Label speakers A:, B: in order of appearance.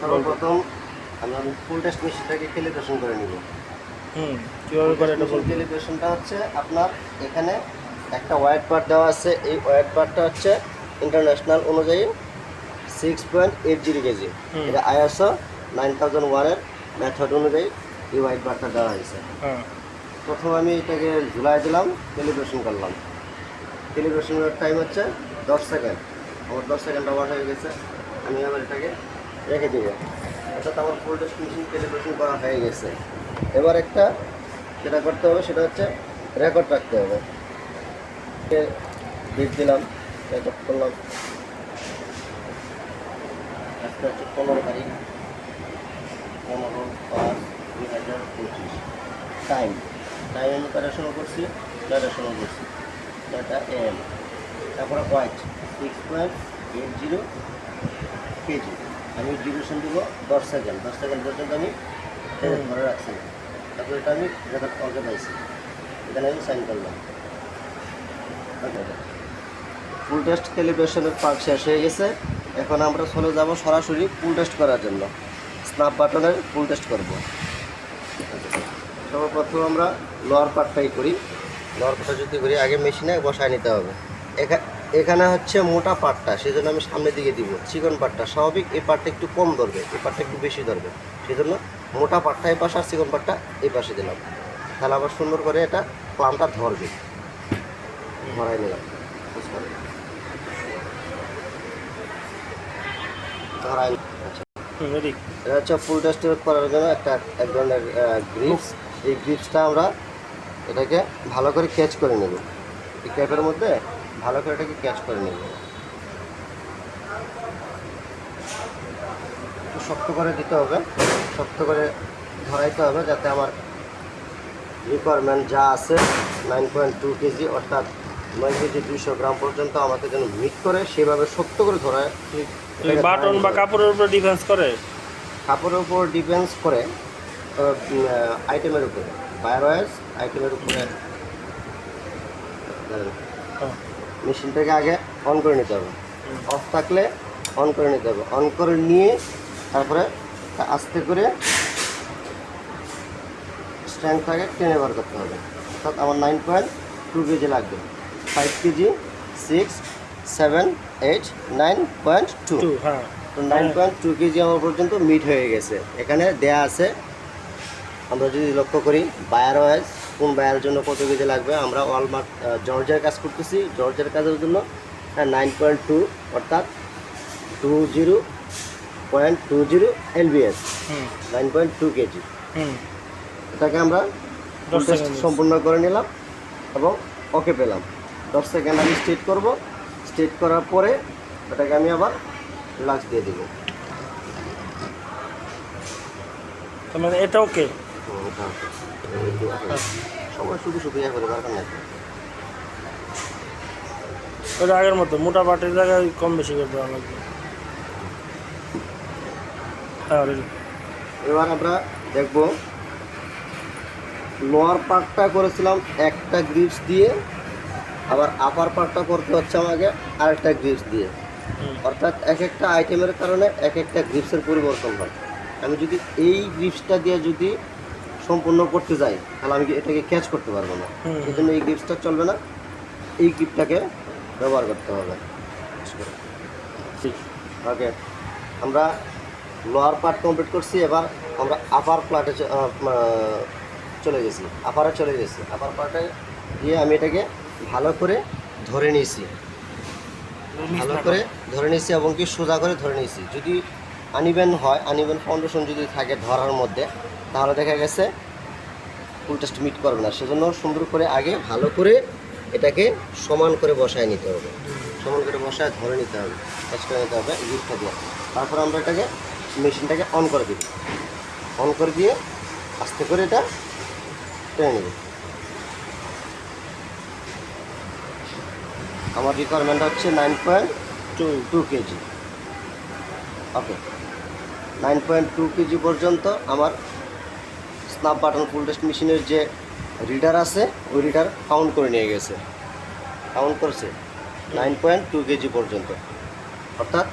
A: সর্বপ্রথম আমরা ফুল test মেশিনটাকে calibration করে নিব।
B: হুম কীভাবে করে এটা বলতে
A: ক্যালিব্রেশনটা হচ্ছে আপনার এখানে একটা হোয়াইট পার্ট দেওয়া আছে। এই হোয়াইট পার্টটা হচ্ছে ইন্টারন্যাশনাল অনুযায়ী six point eight zero KG এটা আইএসও নাইন থাউজেন্ড ওয়ানের মেথড অনুযায়ী এই হোয়াইট পার্টটা দেওয়া হয়েছে।
B: হ্যাঁ।
A: প্রথম আমি এটাকে ঝুলাই দিলাম ক্যালিব্রেশন করলাম। ক্যালিব্রেশনের টাইম হচ্ছে দশ সেকেন্ড আমার দশ সেকেন্ড ওভার হয়ে গেছে। আমি আবার এটাকে রেখে দিব। অর্থাৎ আমার ফুল টেস্ট মেশিন ক্যালিব্রেশন করা হয়ে গেছে। এবার একটা যেটা করতে হবে সেটা হচ্ছে রেকর্ড রাখতে হবে। বিট দিলাম রেকর্ড করলাম। আজকে হচ্ছে পনেরো তারিখ, পনেরো পাঁচ দুই হাজার পঁচিশ। টাইম টাইম আমি কটা সময় করছি? নয়টার সময় করছি। নয়টা এম তারপরে white six point eight zero KG আমি ডিউরেশন দেবো, দশ সেকেন্ড দশ সেকেন্ড পর্যন্ত আমি ধরে রাখছি। তারপরে এটা আমি রেকর্ড করতে পাইছি, এখানে আমি সাইন করলাম। ফুল টেস্ট ক্যালিব্রেশনের পার্ক শেষ হয়ে গেছে। এখন আমরা চলে যাব সরাসরি ফুল টেস্ট করার জন্য। স্ন্যাপ বাটনের ফুল টেস্ট করব। সর্বপ্রথম আমরা লোয়ার পার্টটাই করি। লোয়ার পার্টটা যদি করি, আগে মেশিনে বসায় নিতে হবে। এখা- এখানে হচ্ছে মোটা পাটটা সেই জন্য আমি সামনের দিকে দিব। চিকন পাটটা স্বাভাবিক এই পার্টটা একটু কম ধরবে এই পার্টটা একটু বেশি ধরবে। সেই জন্য মোটা পার্টটা এই পাশে আর চিকন পাটটা এই পাশে দিলাম। তাহলে আবার সুন্দর করে এটা প্লামটা ধরবে। ধরাই নিলাম ধরাই আচ্ছা। এটা হচ্ছে ফুল টেস্ট করার জন্য একটা এক ধরনের গ্রিপস এই গ্রিপসটা আমরা এটাকে ভালো করে ক্যাচ করে নেব। এই ক্যাপের মধ্যে ভালো করে এটাকে ক্যাচ করে নেব একটু শক্ত করে দিতে হবে শক্ত করে ধরাইতে হবে যাতে আমার রিকোয়ারমেন্ট যা আছে নাইন পয়েন্ট টু কেজি অর্থাৎ নয় কেজি দুইশো গ্রাম পর্যন্ত আমাকে যেন মিট করে সেভাবে শক্ত করে ধরায়
B: বাটন বা কাপড়ের উপর ডিফেন্স করে?
A: কাপড়ের উপর ডিফেন্স করে আইটেমের উপরে বায়োরয়েস আইটেমের উপরে।
B: হ্যাঁ।
A: মেশিনটাকে আগে অন করে নিতে হবে। অফ থাকলে অন করে নিতে হবে। অন করে নিয়ে তারপরে আস্তে করে স্ট্রেংথটাকে টেনে বার করতে হবে। অর্থাৎ আমার নাইন পয়েন্ট টু কেজি লাগবে। Five KG six seven eight nine point two
B: two হ্যাঁ।
A: তো নাইন পয়েন্ট টু কেজি আমার পর্যন্ত মিট হয়ে গেছে। এখানে দেয়া আছে আমরা যদি লক্ষ্য করি বায়ার ওয়াইজ কোন বায়ারের জন্য কত কেজি লাগবে আমরা অলমার্ক জর্জের কাজ করতেছি। জর্জের কাজের জন্য নাইন পয়েন্ট টু অর্থাৎ two zero point two zero LBS nine point two KG. এটাকে আমরা সম্পূর্ণ করে নিলাম এবং ওকে পেলাম। দশ সেকেন্ড আমি স্টেট করব। স্টেট করার পরে এটাকে আমি আবার লাক্স দিয়ে দেবো।
B: তার মানে এটা ওকে।
A: সবাই শুধু শুধু ইয়ে করে দরকার নাই
B: ওটা আগের মতো মোটা বাটের জায়গায় কম বেশি করে দেওয়া লাগবে। হ্যাঁ
A: এবার আমরা দেখব লোয়ার পার্টটা করেছিলাম একটা গ্রিপস দিয়ে আবার আপার পার্টটা করতে হচ্ছে আমাকে আরেকটা গ্রিপস দিয়ে। অর্থাৎ এক একটা আইটেমের কারণে এক একটা গ্রিপসের পরিবর্তন হয়। আমি যদি এই গ্রিপসটা দিয়ে যদি সম্পূর্ণ করতে যাই তাহলে আমি এটাকে ক্যাচ করতে পারব না? এই জন্য এই গিফটটা চলবে না। এই গিফটটাকে ব্যবহার করতে হবে।
B: ঠিক।
A: ওকে আমরা লোয়ার পার্ট কমপ্লিট করছি এবার আমরা আপার প্লাটে চলে গেছি। আপারে চলে গেছি। আপার পার্টে গিয়ে আমি এটাকে ভালো করে ধরে নিয়েছি। ভালো করে। ধরে নিয়েছি এবং কি সোজা করে ধরে নিয়েছি। যদি আনিবেন হয়, আনিবেন ফাউন্ডেশন যদি থাকে ধরার মধ্যে, তাহলে দেখা গেছে ফুল টেস্ট মিট করবে না। সেজন্য সুন্দর করে আগে ভালো করে এটাকে সমান করে বসায় নিতে হবে। সমান করে বসায় ধরে নিতে হবে। কাজ করে নিতে হবে, গিফটটা দিয়ে। তারপর আমরা এটাকে মেশিনটাকে অন করে দিব অন করে দিয়ে আস্তে করে এটা টেনে নেব। আমার রিকোয়ারমেন্ট হচ্ছে nine point
B: two
A: two KG okay nine point two KG পর্যন্ত আমার স্নাপ বাটন ফুল টেস্ট মেশিনের যে রিডার আছে ওই রিডার কাউন্ট করে নিয়ে গেছে। কাউন্ট করছে। নাইন পয়েন্ট টু কেজি পর্যন্ত। অর্থাৎ